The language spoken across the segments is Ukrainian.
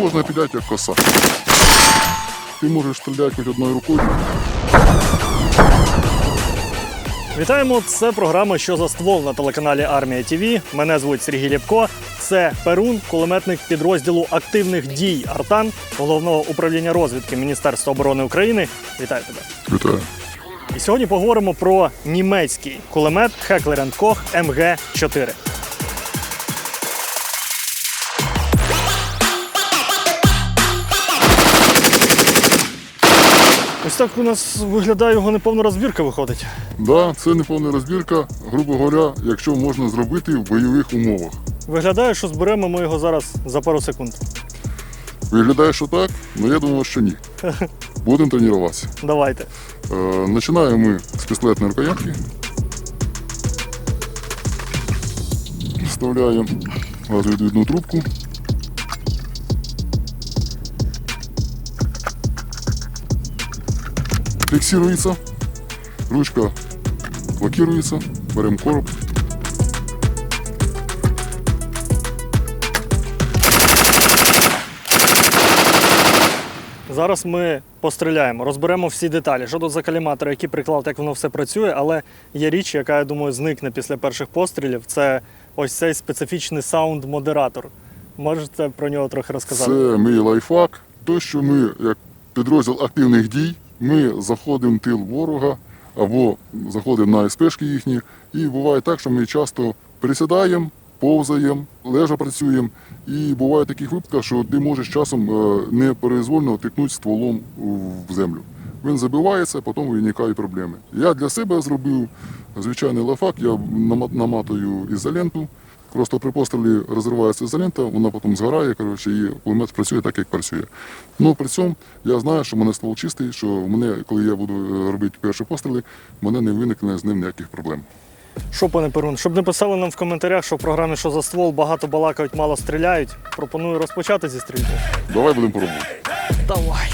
можна підняти як коса. Ти можеш стріляти хоч одною рукою. Вітаємо! Це програма Що за ствол на телеканалі Армія ТВ. Мене звуть Сергій Лєпко. Це Перун, кулеметник підрозділу активних дій Артан головного управління розвідки Міністерства оборони України. Вітаю тебе! Вітаю. І сьогодні поговоримо про німецький кулемет Heckler Koch MG4. Ось так у нас виглядає його неповна розбірка виходить. Да, це неповна розбірка, грубо говоря, якщо можна зробити в бойових умовах. Виглядає, що зберемо ми його зараз за пару секунд. Виглядає, що так, але я думаю, що ні. Будемо тренуватися. Давайте. Е, Починаємо ми з пістолетної рукоятки. Вставляємо газовідвідну трубку. Фіксується. Ручка блокирується. Беремо короб. Зараз ми постріляємо, розберемо всі деталі. Що тут за каліматор, який приклад, як воно все працює, але є річ, яка, я думаю, зникне після перших пострілів. Це ось цей специфічний саунд-модератор. Можете про нього трохи розказати? Це мій лайфхак. То, що ми, як підрозділ активних дій, ми заходимо в тил ворога або заходимо на СПшки їхні. І буває так, що ми часто присідаємо, повзаємо, лежа працюємо. І буває таких випадків, що ти можеш часом е, непроизвольно тикнути стволом в землю. Він забивається, потім виникають проблеми. Я для себе зробив звичайний лайфхак, я наматую ізоленту. Просто при пострілі розривається ізолента, вона потім згорає, коротше, і кулемет працює так, як працює. Ну при цьому я знаю, що в мене ствол чистий, що в мене, коли я буду робити перші постріли, в мене не виникне з ним ніяких проблем. Що, пане Перун, щоб не писали нам в коментарях, що в програмі що за ствол багато балакають, мало стріляють. Пропоную розпочати зі стрільби. Давай будемо пробувати. Давай.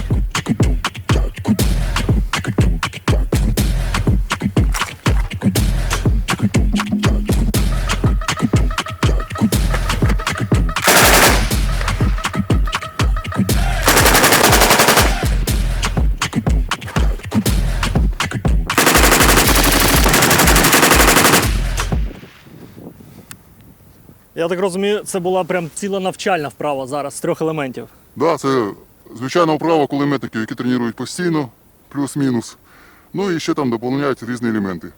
Я так розумію, це була прям ціла навчальна вправа зараз з трьох елементів. Да, це звичайна вправа кулеметників, які тренують постійно, плюс-мінус. Ну і ще там доповнюють різні елементи.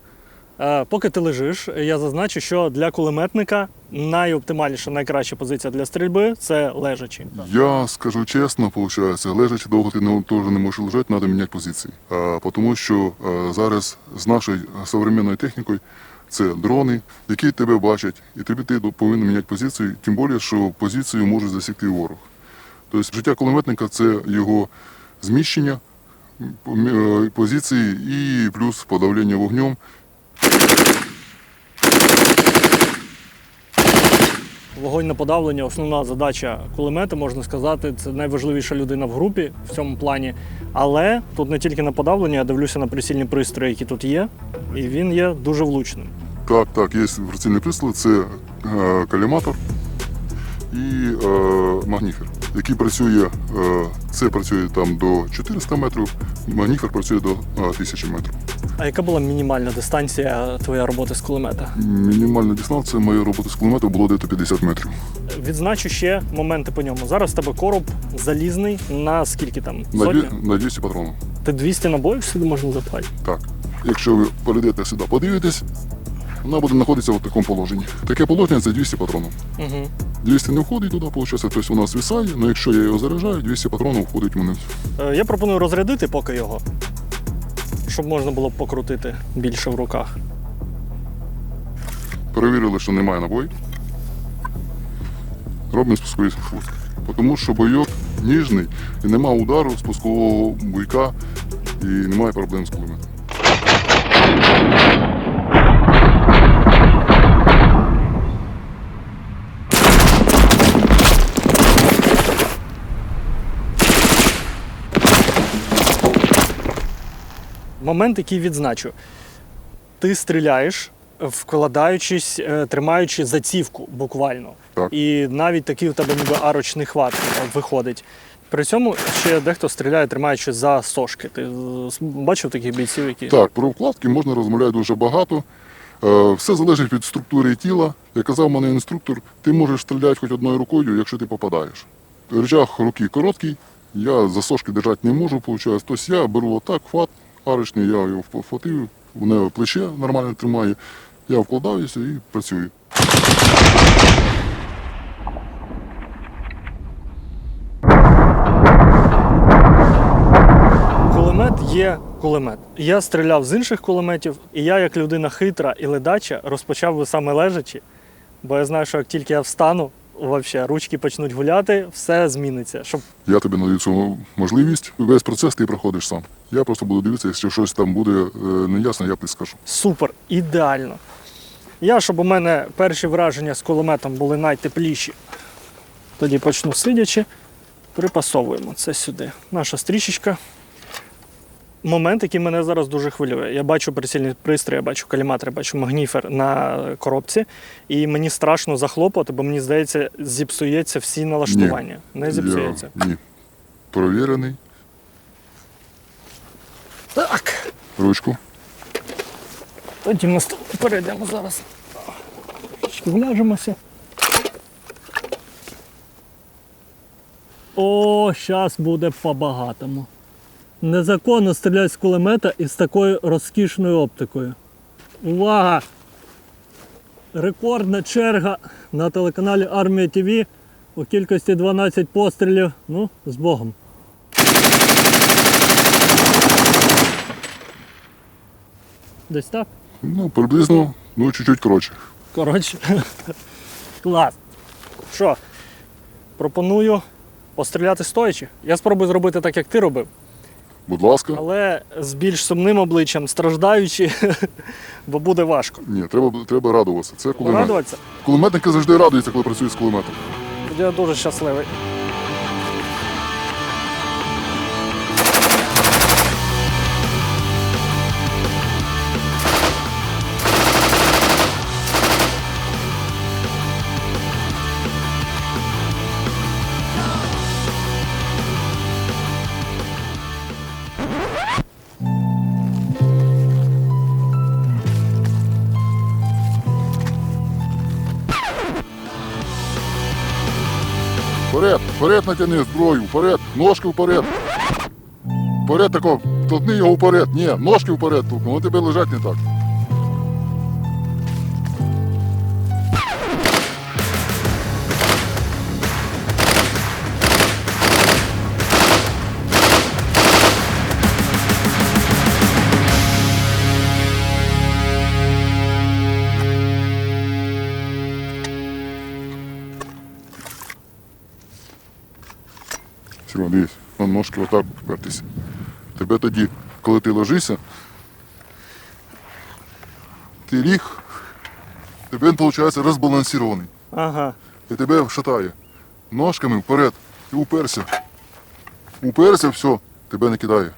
Е, Поки ти лежиш, я зазначу, що для кулеметника найоптимальніша, найкраща позиція для стрільби це лежачі. Я скажу чесно, виходить, лежачи довго ти не, теж не можеш лежати, треба міняти позиції. А, тому що а, зараз з нашою сучасною технікою це дрони, які тебе бачать, і тобі ти повинен міняти позицію, тим більше, що позицію може засікти ворог. Тобто життя кулеметника це його зміщення е, позиції і плюс подавлення вогнем. Вогонь на подавлення основна задача кулемета, можна сказати, це найважливіша людина в групі в цьому плані. Але тут не тільки на подавлення, я дивлюся на прицільні пристрої, які тут є, і він є дуже влучним. Так, так, є прицільний пристрій, це е, каліматор і е, магніфер, який працює, е, це працює там до 400 метрів, магніфер працює до е, 1000 метрів. А яка була мінімальна дистанція твоєї роботи з кулемета? Мінімальна дистанція моєї роботи з кулемету було десь 50 метрів. Відзначу ще моменти по ньому. Зараз в тебе короб залізний на скільки там? На, Сотню? дві- на 200 патронів. Ти 200 набоїв сюди можна запхати? Так. Якщо ви перейдете сюди, подивитесь, вона буде знаходитися в такому положенні. Таке положення це 200 патронів. Угу. 200 не входить туди, виходить, тобто вона звисає, але якщо я його заряджаю, 200 патронів входить в мене. Я пропоную розрядити поки його, щоб можна було покрутити більше в руках. Перевірили, що немає набоїв. Робимо спусковий спуск. Тому що бойок ніжний і нема удару спускового буйка і немає проблем з кулеметом. Момент, який відзначу. Ти стріляєш, вкладаючись, е, тримаючи зацівку буквально. Так. І навіть такий у тебе ніби арочний хват е, виходить. При цьому ще дехто стріляє, тримаючи за сошки. Ти е, бачив таких бійців, які Так, про вкладки можна розмовляти дуже багато. Все залежить від структури тіла. Як казав мене інструктор, ти можеш стріляти хоч одною рукою, якщо ти попадаєш. Рычаг руки короткий, я за сошки держати не можу, виходить. Тобто я беру отак, хват арочний, я його вхватив, в нього плече нормально тримає, я вкладаюся і працюю. Кулемет є кулемет. Я стріляв з інших кулеметів, і я, як людина хитра і ледача, розпочав би саме лежачи, бо я знаю, що як тільки я встану, вообще, ручки почнуть гуляти, все зміниться. Щоб Я тобі надаю цю можливість. Весь процес ти проходиш сам. Я просто буду дивитися, якщо щось там буде е, неясно, я підскажу. супер, ідеально. Я, щоб у мене перші враження з кулеметом були найтепліші. Тоді почну сидячи, припасовуємо це сюди. Наша стрічечка. Момент, який мене зараз дуже хвилює. Я бачу прицільний пристрій, я бачу каліматор, я бачу магніфер на коробці, і мені страшно захлопати, бо мені здається, зіпсується всі налаштування. Не зіпсується. Я, ні. Провірений. Так. Ручку. Тоді ми перейдемо зараз. Вляжемося. О, зараз буде по-багатому. Незаконно стріляти з кулемета із такою розкішною оптикою. Увага! Рекордна черга на телеканалі Армія ТВ у кількості 12 пострілів. Ну, з Богом. Десь так? Ну, приблизно, ну, чуть-чуть коротше. Коротше, клас. Що, пропоную постріляти стоячи. Я спробую зробити так, як ти робив, Будь ласка. але з більш сумним обличчям, страждаючи, бо буде важко. Ні, треба, треба радуватися. Це кулемет. Радуватися? Кулеметники завжди радуються, коли працюють з кулеметом. Я дуже щасливий. Натяни зброю, вперед, ножки вперед. Вперед тако, толкни його вперед. Ні, ножки вперед толкни, вони тебе лежать не так. Дивись, вон ножки отак впертися. Тебе тоді, коли ти ложишся, ти ліг, тебе виходить, розбалансований. Ага. І тебе шатає. Ножками вперед. Ти уперся. Уперся, все, тебе не кидає.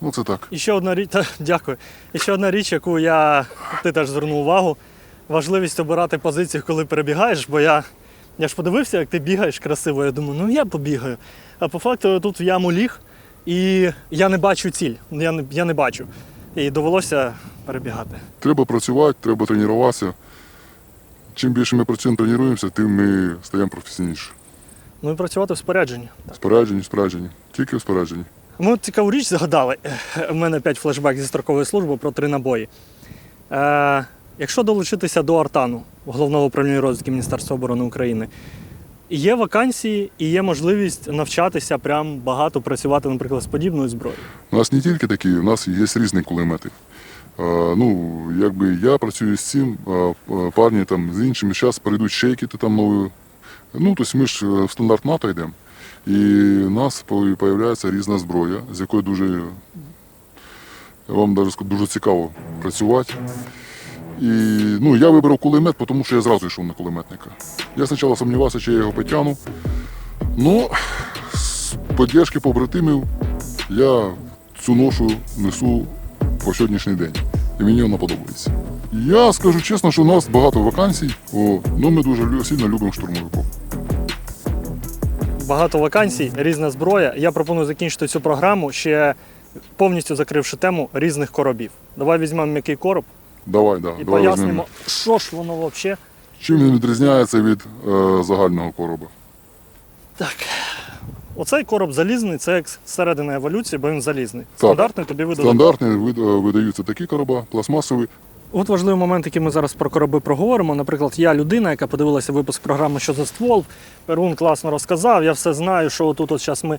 Ну це так. І ще одна річ, та, дякую. І ще одна річ, яку я ти теж звернув увагу. Важливість обирати позицію, коли перебігаєш, бо я, я ж подивився, як ти бігаєш красиво. Я думаю, ну я побігаю. А по факту тут в яму ліг, і я не бачу ціль. Я не, я не бачу. І довелося перебігати. Треба працювати, треба тренуватися. Чим більше ми працюємо, тренуємося, тим ми стаємо професійніше. Ну і працювати в спорядженні. Споряджені, споряджені. Тільки в спорядженні. Ми от цікаву річ згадали. У мене опять флешбек зі строкової служби про три набої. Е, якщо долучитися до Артану, головного управління розвідки Міністерства оборони України, є вакансії і є можливість навчатися прям багато працювати, наприклад, з подібною зброєю. У нас не тільки такі, у нас є різні кулемети. Ну, якби я працюю з цим, парні там з іншими зараз перейдуть ще які там нові. Ну, тобто ми ж е, в стандарт НАТО йдемо. І у нас з'являється різна зброя, з якою дуже, я вам навіть дуже цікаво працювати. І ну, я вибрав кулемет, тому що я зразу йшов на кулеметника. Я спочатку сумнівався, чи я його потягну. Ну, з підтримки побратимів я цю ношу несу по сьогоднішній день. І мені вона подобається. Я скажу чесно, що у нас багато вакансій, о, ну ми дуже сильно любимо штурмовиків. Багато вакансій, різна зброя. Я пропоную закінчити цю програму ще повністю закривши тему різних коробів. Давай візьмемо м'який короб Давай, да, і давай пояснимо, візьмемо. що ж воно взагалі. Чим він відрізняється від е, загального короба. Так. Оцей короб залізний, це як середина еволюції, бо він залізний. Стандартний тобі видали. Стандартні вид- е, видаються такі короба, пластмасові. От важливий момент, який ми зараз про короби проговоримо. Наприклад, я людина, яка подивилася випуск програми Що за ствол. Перун класно розказав. Я все знаю, що отут от зараз ми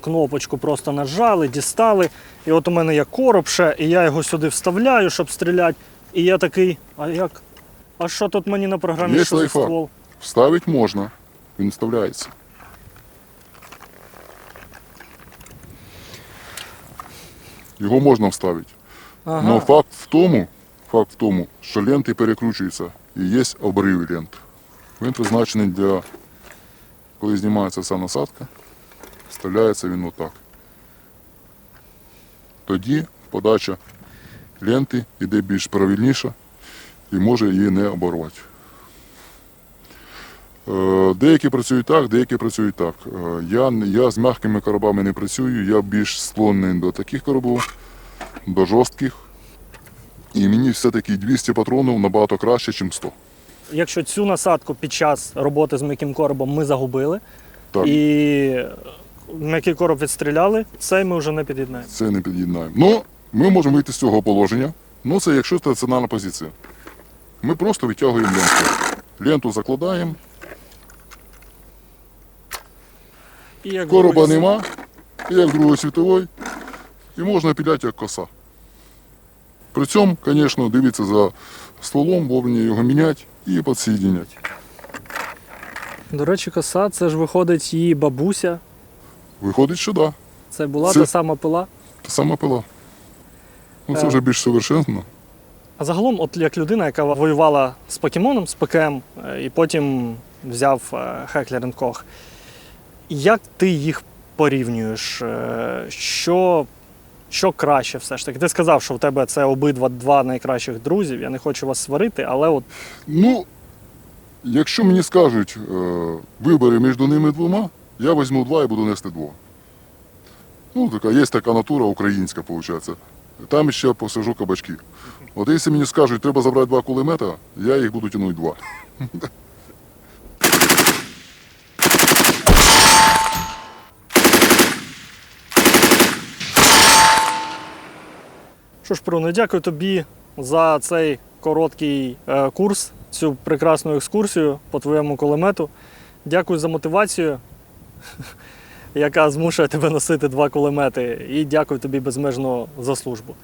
кнопочку просто нажали, дістали. І от у мене є короб ще, і я його сюди вставляю, щоб стріляти. І я такий, а як? А що тут мені на програмі Є що за ствол? Вставити можна, він вставляється. Його можна вставити. Ага. Але факт в тому, факт в тому, що ленти перекручуються і є обриви лент. Він призначений для, коли знімається вся насадка, вставляється він отак. Тоді подача ленти йде більш правильніша і може її не оборвати. Е, Деякі працюють так, деякі працюють так. Е, Я, я з м'якими коробами не працюю, я більш склонний до таких коробів, до жорстких. І мені все-таки 200 патронів набагато краще, ніж 100. Якщо цю насадку під час роботи з м'яким коробом ми загубили Так, і м'який короб відстріляли, цей ми вже не під'єднаємо. це не під'єднаємо. Ну, ми можемо вийти з цього положення. Ну, це якщо стаціонарна позиція. Ми просто витягуємо ленту. Ленту закладаємо, І як короба нема, і як Другої світової, і можна піляти як коса. При цьому, звісно, дивіться за стволом, вовремя його міняти і підсоєдняти. До речі, коса, це ж виходить її бабуся. Виходить, що да, Це була Це- та сама пила. та сама пила. Ну, це Е. вже більш совершенно. А загалом, от як людина, яка воювала з покемоном, з ПКМ, е, і потім взяв Хеклер Кох, як ти їх порівнюєш? Е, Що, що краще все ж таки? Ти сказав, що в тебе це обидва два найкращих друзів. Я не хочу вас сварити, але от Ну, якщо мені скажуть е, вибори між ними двома, я візьму два і буду нести два. Ну, така, є така натура українська, виходить. Там ще посажу кабачки. От якщо мені скажуть, треба забрати два кулемета, я їх буду тягнути два. Що ж, Пруне, дякую тобі за цей короткий е, курс, цю прекрасну екскурсію по твоєму кулемету. Дякую за мотивацію, яка змушує тебе носити два кулемети. І дякую тобі безмежно за службу.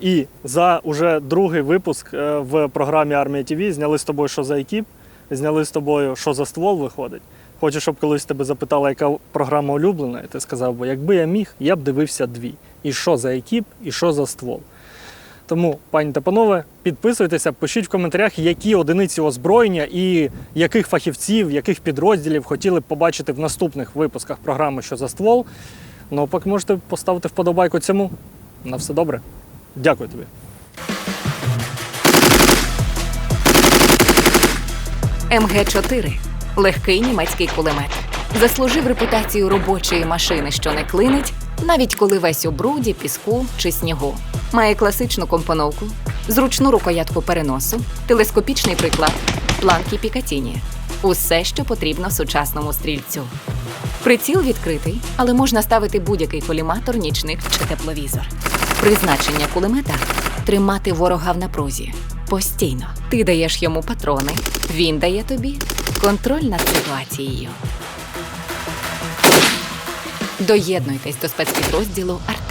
І за уже другий випуск е, в програмі Армія ТВ зняли з тобою, що за екіп, зняли з тобою, що за ствол виходить. Хочу, щоб колись тебе запитала, яка програма улюблена, і ти сказав, бо якби я міг, я б дивився дві. І що за екіп, і що за ствол. Тому, пані та панове, підписуйтеся, пишіть в коментарях, які одиниці озброєння і яких фахівців, яких підрозділів хотіли б побачити в наступних випусках програми Що за ствол. Ну, поки можете поставити вподобайку цьому. На все добре. Дякую тобі. МГ-4 – легкий німецький кулемет. Заслужив репутацію робочої машини, що не клинить, навіть коли весь у бруді, піску чи снігу. Має класичну компоновку, зручну рукоятку переносу, телескопічний приклад, планки Пікатіні. Усе, що потрібно сучасному стрільцю. Приціл відкритий, але можна ставити будь-який коліматор, нічник чи тепловізор. Призначення кулемета тримати ворога в напрузі. Постійно. Ти даєш йому патрони, він дає тобі контроль над ситуацією. Доєднуйтесь до спецпідрозділу Артем.